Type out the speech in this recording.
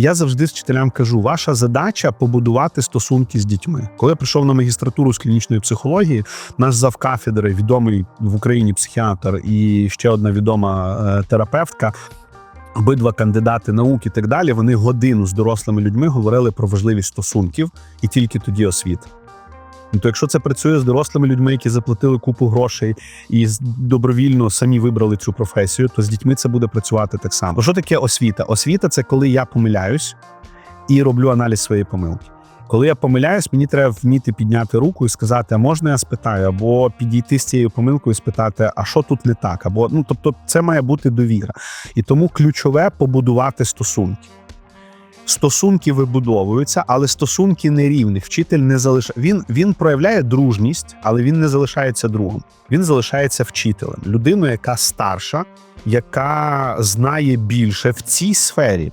Я завжди з вчителям кажу: ваша задача побудувати стосунки з дітьми. Коли я прийшов на магістратуру з клінічної психології, наш завкафедри, відомий в Україні психіатр і ще одна відома е, терапевтка. Обидва кандидати наук і так далі. Вони годину з дорослими людьми говорили про важливість стосунків і тільки тоді освіт. Ну, то якщо це працює з дорослими людьми, які заплатили купу грошей і добровільно самі вибрали цю професію, то з дітьми це буде працювати так само. Бо що таке освіта? Освіта це коли я помиляюсь і роблю аналіз своєї помилки. Коли я помиляюсь, мені треба вміти підняти руку і сказати, а можна я спитаю, або підійти з цією помилкою і спитати, а що тут не так? Або ну тобто, це має бути довіра. І тому ключове побудувати стосунки. Стосунки вибудовуються, але стосунки нерівні. Вчитель не залишає. Він, він проявляє дружність, але він не залишається другом. Він залишається вчителем, людиною, яка старша, яка знає більше в цій сфері.